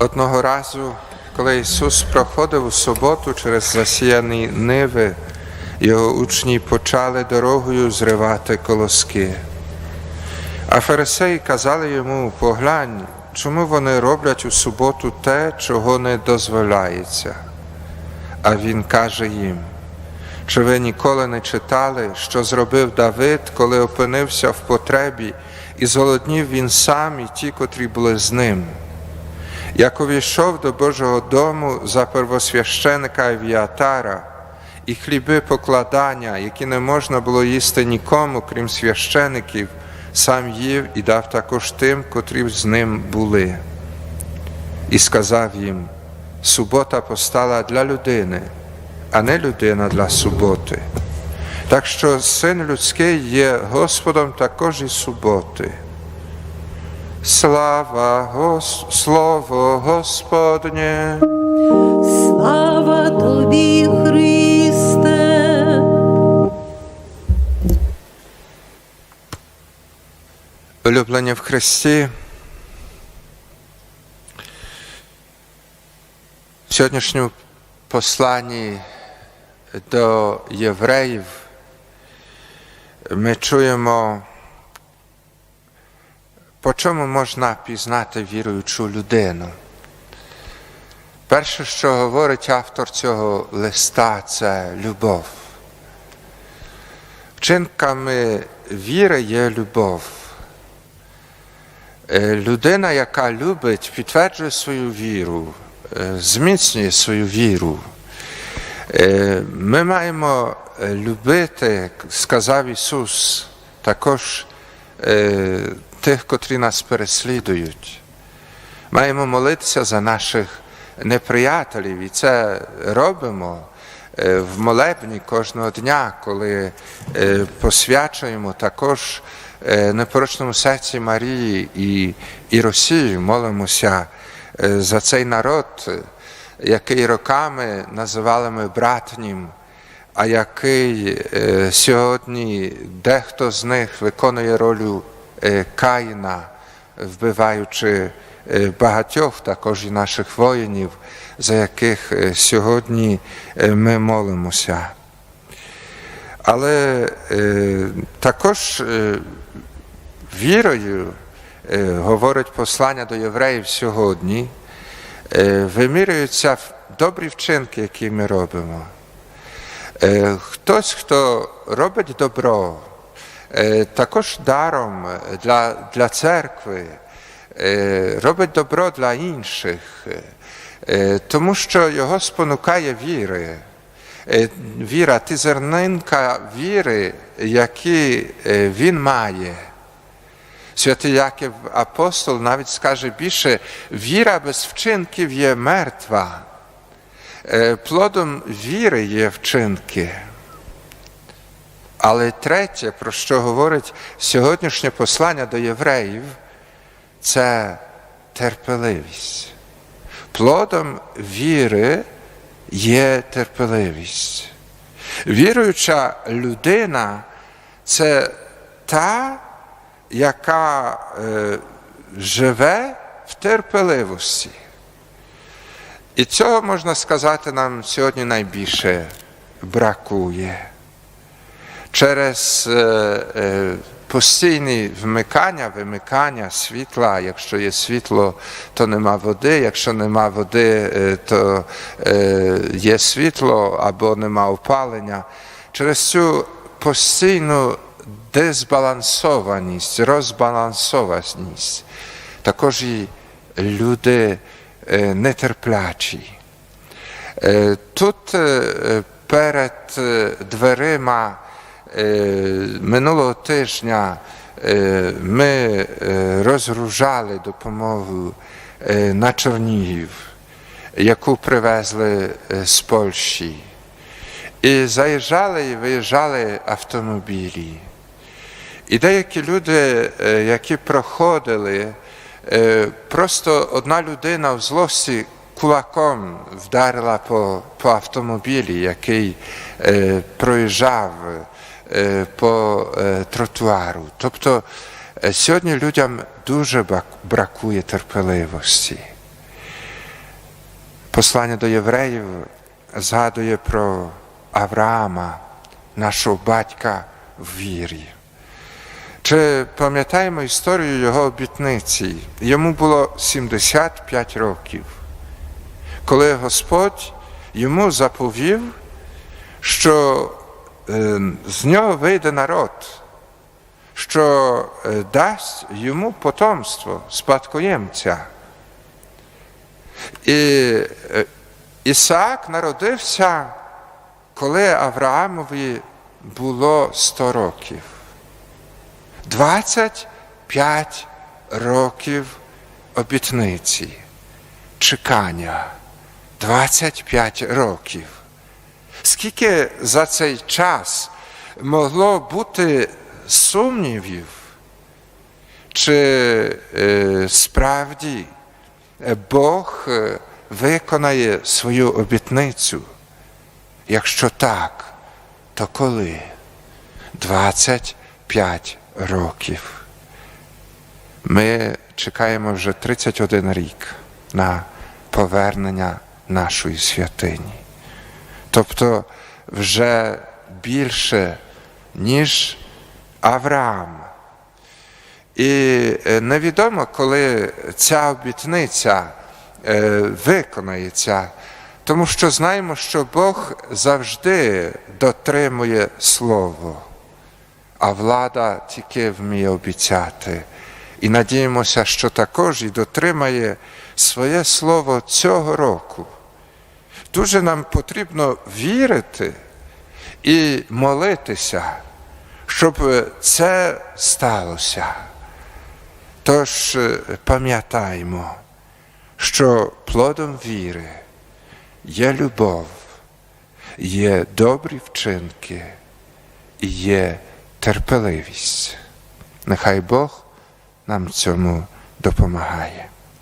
Одного разу, коли Ісус проходив у суботу через засіяні ниви, його учні почали дорогою зривати колоски. А фарисеї казали йому: поглянь, чому вони роблять у суботу те, чого не дозволяється. А він каже їм: чи ви ніколи не читали, що зробив Давид, коли опинився в потребі, і зголоднів він сам і ті, котрі були з ним? Як увійшов до Божого дому за первосвященика Авіатара, і хліби покладання, які не можна було їсти нікому, крім священиків, сам їв і дав також тим, котрі з ним були. І сказав їм: субота постала для людини, а не людина для суботи. Так що син людський є Господом також і суботи. Слава Гос... Слово Господнє. Слава тобі, Христе. Улюблені в Христі. В сьогоднішньому посланні до євреїв ми чуємо, по чому можна пізнати віруючу людину. Перше, що говорить автор цього листа, це любов. Вчинками віри є любов. Е, Людина, яка любить, підтверджує свою віру, е, зміцнює свою віру. Е, Ми маємо любити, сказав Ісус, також тих, котрі нас переслідують. Маємо молитися за наших неприятелів, і це робимо е, в молебні кожного дня, коли е, посвячуємо також е, непорочному серці Марії і, і Росію, молимося за цей народ, який роками називали ми братнім, а який сьогодні дехто з них виконує роль Каїна, вбиваючи е, багатьох також і наших воїнів, за яких е, сьогодні е, ми молимося. Але е, також вірою, говорить послання до євреїв сьогодні, вимірюються добрі вчинки, які ми робимо. Хтось, хто робить добро, також даром для, для церкви, робить добро для інших, тому що його спонукає віри. Віра, ти зернинка віри, які він має. Святий Яків апостол навіть скаже більше, віра без вчинків є мертва. Плодом віри є вчинки. Але третє, про що говорить сьогоднішнє послання до євреїв, це терпеливість. Плодом віри є терпеливість. Віруюча людина це та, яка е, живе в терпеливості. І цього можна сказати нам сьогодні найбільше бракує. Через е, е, постійні вмикання, вимикання світла, якщо є світло, то нема води, якщо нема води, е, то є світло або нема опалення. Через цю постійну дезбалансованість, розбалансованість, також і люди нетерплячі. Тут перед дверима минулого тижня е, ми е, розгружали допомогу е, на Чорнігів, яку привезли е, з Польщі. І заїжджали і виїжджали автомобілі. І деякі люди, е, які проходили, е, просто одна людина в злості кулаком вдарила по, по автомобілі, який е, проїжджав е, по е, тротуару. Тобто е, сьогодні людям дуже бракує терпеливості. Послання до євреїв згадує про Авраама, нашого батька в вірі. Чи пам'ятаємо історію його обітниці? Йому було 75 років, коли Господь йому заповів, що е, з нього вийде народ, що е, дасть йому потомство, спадкоємця. І е, Ісаак народився, коли Авраамові було 100 років. 25 років обітниці, чекання. 25 років. Скільки за цей час могло бути сумнівів, чи е, справді е, Бог е, виконає свою обітницю? Якщо так, то коли? 25 років. Ми чекаємо вже 31 рік на повернення нашої святині. Тобто вже більше, ніж Авраам. І е, невідомо, коли ця обітниця е, виконається, тому що знаємо, що Бог завжди дотримує Слово, а влада тільки вміє обіцяти. І надіємося, що також і дотримає своє слово цього року. Дуже нам потрібно вірити і молитися, щоб це сталося. Тож е, пам'ятаємо, що плодом віри є любов, є добрі вчинки і є терпеливість. Нехай Бог нам цьому допомагає.